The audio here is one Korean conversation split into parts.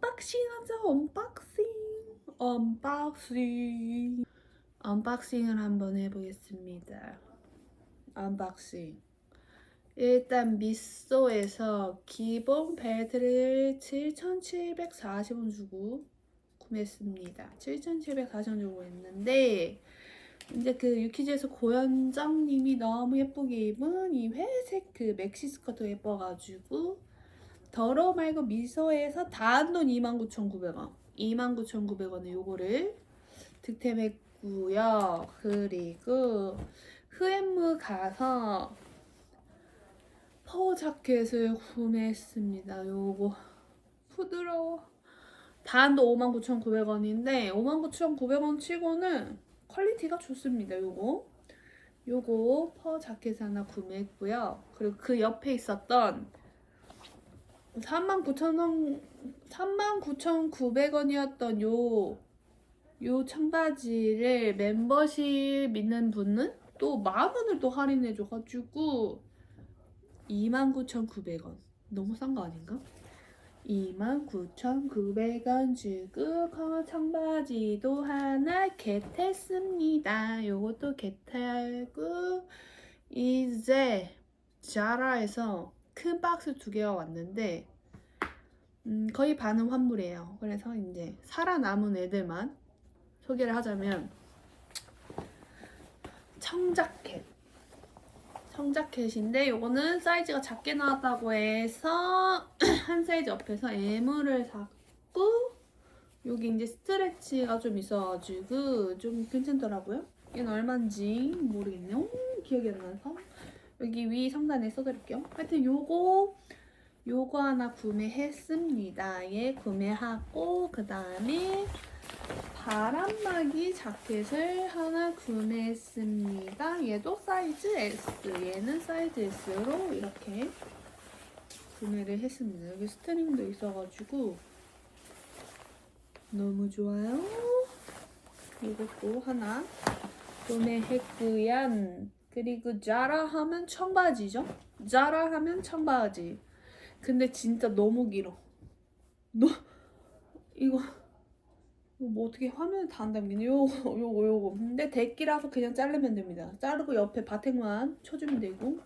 언박싱 하자 언박싱. 언박싱. 언박싱을 한번 해보겠습니다. 언박싱. 일단 미쏘에서 기본 벨트를 7,740원 주고 구매했습니다. 7,740원 주고 했는데 이제 그 유키즈에서 고현정님이 너무 예쁘게 입은 이 회색 그 맥시 스커트 예뻐가지고 더러 말고 미소에서 다한돈 29,900원. 29,900원에 요거를 득템했고요. 그리고 흐앤무 가서 퍼 자켓을 구매했습니다. 요거 부드러워. 단도 59,900원인데 59,900원 치고는 퀄리티가 좋습니다 요거. 요거 퍼 자켓 하나 구매했고요. 그리고 그 옆에 있었던 39,000원 39,900원이었던 요, 요 청바지를 멤버십 있는 분은 또 만원을 또 할인해줘가지고 29,900원. 너무 싼 거 아닌가? 29,900원 주고 커 청바지도 하나 겟했습니다. 요것도 겟하고 이제 자라에서 큰 박스 두 개가 왔는데 음, 거의 반은 환불이에요. 그래서 이제 살아남은 애들만 소개를 하자면 청자켓 청자켓인데 요거는 사이즈가 작게 나왔다고 해서 한 사이즈 옆에서 M을 샀고 여기 이제 스트레치가 좀 있어가지고 좀 괜찮더라고요. 얘는 얼마인지 모르겠네요. 음, 기억이 안 나서 여기 위 상단에 써드릴게요. 하여튼 요거 요거 하나 구매했습니다. 얘 구매하고 그 다음에 바람막이 자켓을 하나 구매했습니다. 얘도 사이즈 S, 얘는 사이즈 S로 이렇게 구매를 했습니다. 여기 스트링도 있어가지고 너무 좋아요. 이것도 하나 구매했고요. 그리고 자라 하면 청바지죠? 자라 하면 청바지. 근데 진짜 너무 길어. 너 이거 뭐 어떻게 화면에 다 안 담기네. 요거 요거 요거. 근데 대기라서 그냥 자르면 됩니다. 자르고 옆에 바탱만 쳐주면 되고.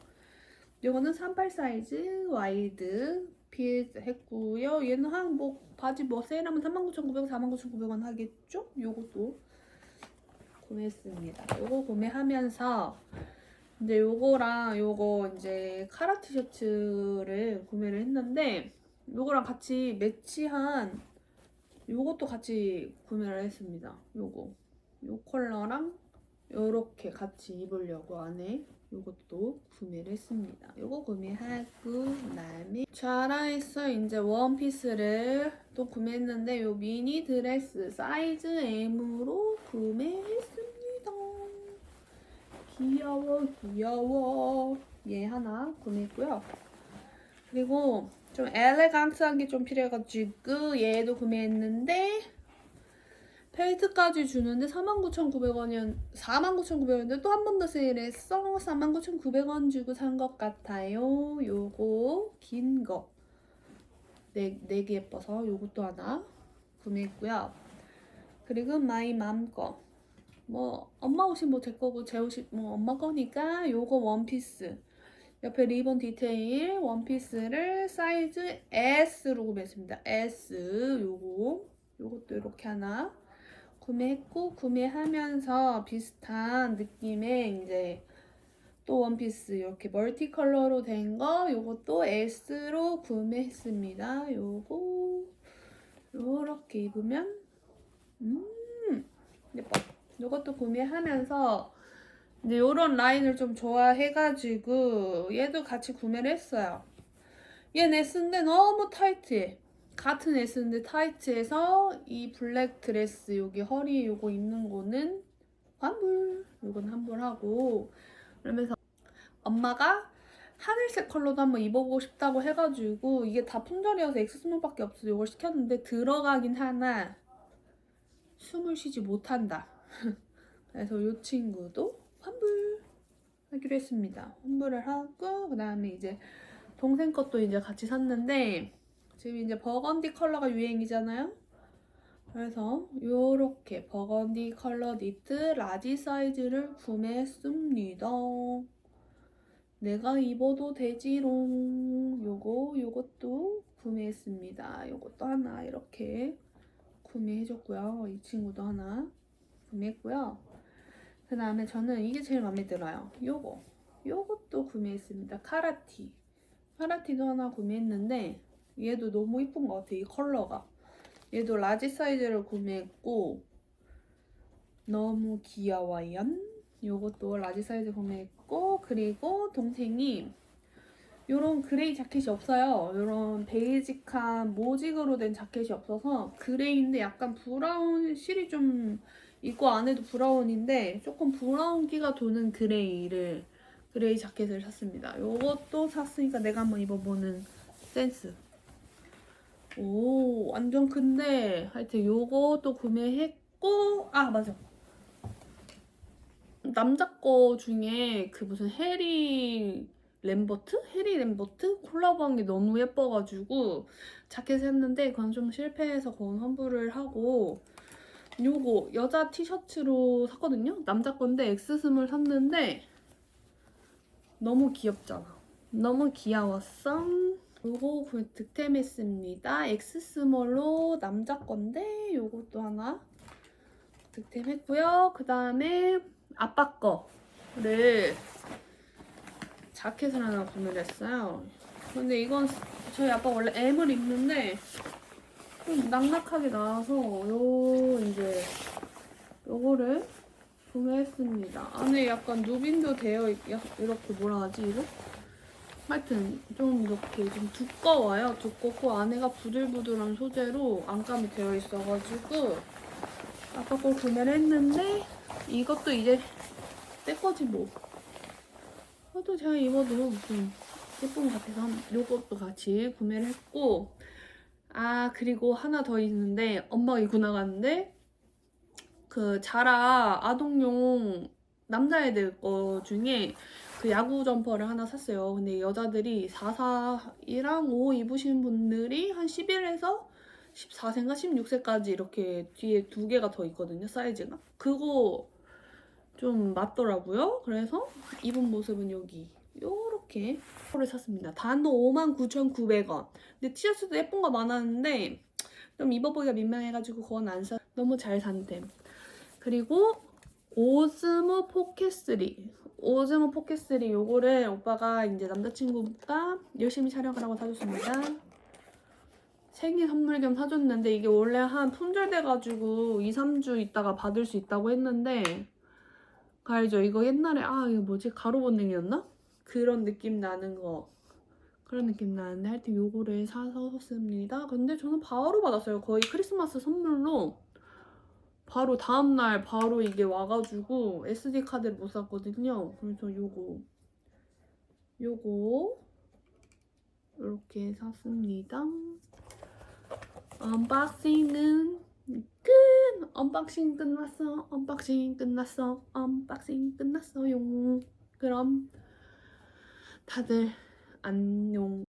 요거는 38 사이즈 와이드 필드 했고요. 얘는 한 뭐 바지 뭐 세일하면 39,900원, 49,900원 하겠죠? 요것도 구매했습니다. 요거 구매하면서 이제 요거랑 요거 이제 카라 티셔츠를 구매를 했는데 요거랑 같이 매치한 요것도 같이 구매를 했습니다. 요거 요 컬러랑 요렇게 같이 입으려고 안에 요것도 구매를 했습니다. 요거 구매하고 그다음에 자라에서 이제 원피스를 또 구매했는데 요 미니 드레스 사이즈 M으로 구매했습니다. 귀여워 귀여워. 얘 하나 구매했고요. 그리고 좀 엘레강스한 게 좀 필요해가지고 얘도 구매했는데 펠트까지 주는데 49,900원이었 49,900원인데 또 한 번 더 세일했어. 39,900원 주고 산 것 같아요. 요거 긴거. 네, 네개 예뻐서 요것도 하나 구매했고요. 그리고 마이 맘 거 뭐 엄마 옷이 뭐 제 거고 제 옷이 뭐 엄마 거니까 요거 원피스 옆에 리본 디테일 원피스를 사이즈 S로 구매했습니다. S 요거 요것도 이렇게 하나 구매했고 구매하면서 비슷한 느낌의 이제 또 원피스 이렇게 멀티 컬러로 된 거 요것도 S로 구매했습니다. 요거 요렇게 입으면 음 예뻐. 요것도 구매하면서 이제 요런 라인을 좀 좋아해가지고 얘도 같이 구매를 했어요. 얘는 S인데 너무 타이트해. 같은 S인데 타이트해서 이 블랙 드레스 여기 허리 요거 입는 거는 환불. 요건 환불하고 그러면서 엄마가 하늘색 컬러도 한번 입어보고 싶다고 해가지고 이게 다 품절이어서 엑스스몰밖에 없어서 이걸 시켰는데 들어가긴 하나 숨을 쉬지 못한다. 그래서 이 친구도 환불 하기로 했습니다. 환불을 하고 그 다음에 이제 동생 것도 이제 같이 샀는데 지금 이제 버건디 컬러가 유행이잖아요. 그래서 요렇게 버건디 컬러 니트 라지 사이즈를 구매했습니다. 내가 입어도 되지롱. 요거 요것도 구매했습니다. 요것도 하나 이렇게 구매해줬고요. 이 친구도 하나 구매했고요. 그 다음에 저는 이게 제일 마음에 들어요. 요거 요것도 구매했습니다. 카라티 카라티도 하나 구매했는데 얘도 너무 이쁜 것 같아 이 컬러가 얘도 라지 사이즈를 구매했고 너무 귀여워요 요것도 라지 사이즈 구매했고 그리고 동생이 요런 그레이 자켓이 없어요 요런 베이직한 모직으로 된 자켓이 없어서 그레이인데 약간 브라운 실이 좀 있고 안에도 브라운인데 조금 브라운기가 도는 그레이를 그레이 자켓을 샀습니다. 요것도 샀으니까 내가 한번 입어보는 센스. 오, 완전 큰데 하여튼 요것도 구매했고 아 맞아. 남자 거 중에 그 무슨 해리 램버트? 해리 램버트? 콜라보한 게 너무 예뻐가지고 자켓 샀는데 그건 좀 실패해서 그건 환불을 하고 요거 여자 티셔츠로 샀거든요. 남자 건데 엑스스몰 샀는데 너무 귀엽잖아. 너무 귀여웠어. 요거 그 득템했습니다. 엑스스몰로 남자 건데 요것도 하나 득템했고요. 그 다음에 아빠 거를 자켓을 하나 구매를 했어요. 근데 이건 저희 아빠 원래 M을 입는데 좀 낙낙하게 나와서 요 이제 요거를 구매했습니다. 안에 약간 누빈도 되어 있, 야, 이렇게 뭐라 하지 이거? 하여튼 좀 이렇게 좀 두꺼워요. 두껍고 안에가 부들부들한 소재로 안감이 되어 있어가지고 아까 걸 구매를 했는데 이것도 이제 때 거지 뭐. 그래도 제가 입어도 좀 예쁜 것 같아서 요것도 같이 구매를 했고 아 그리고 하나 더 있는데 엄마가 입고 나갔는데 그 자라 아동용 남자애들 거 중에 그 야구 점퍼를 하나 샀어요. 근데 여자들이 44이랑 5 입으신 분들이 한 11에서 14세인가 16세까지 이렇게 뒤에 두 개가 더 있거든요. 사이즈가. 그거 좀 맞더라고요. 그래서 입은 모습은 여기 요렇게 를 샀습니다. 단 59,900원. 근데 티셔츠도 예쁜 거 많았는데 좀 입어보기가 민망해가지고 그건 안 사. 너무 잘 산템. 그리고 오즈모 포켓3 오즈모 포켓3 요거를 오빠가 이제 남자친구가 열심히 촬영을 하고 사줬습니다. 생일 선물 겸 사줬는데 이게 원래 한 품절돼가지고 2, 3주 있다가 받을 수 있다고 했는데 그 알죠? 이거 옛날에 아 이거 뭐지? 가로본능이었나? 그런 느낌 나는 거. 그런 느낌 나는데 하여튼 요거를 사서 샀습니다. 근데 저는 바로 받았어요. 거의 크리스마스 선물로 바로 다음날 바로 이게 와가지고 SD 카드를 못 샀거든요. 그래서 요거 요거 이렇게 샀습니다. 언박싱은 끝! 언박싱 끝났어. 언박싱 끝났어. 언박싱 끝났어요. 그럼 다들 안녕.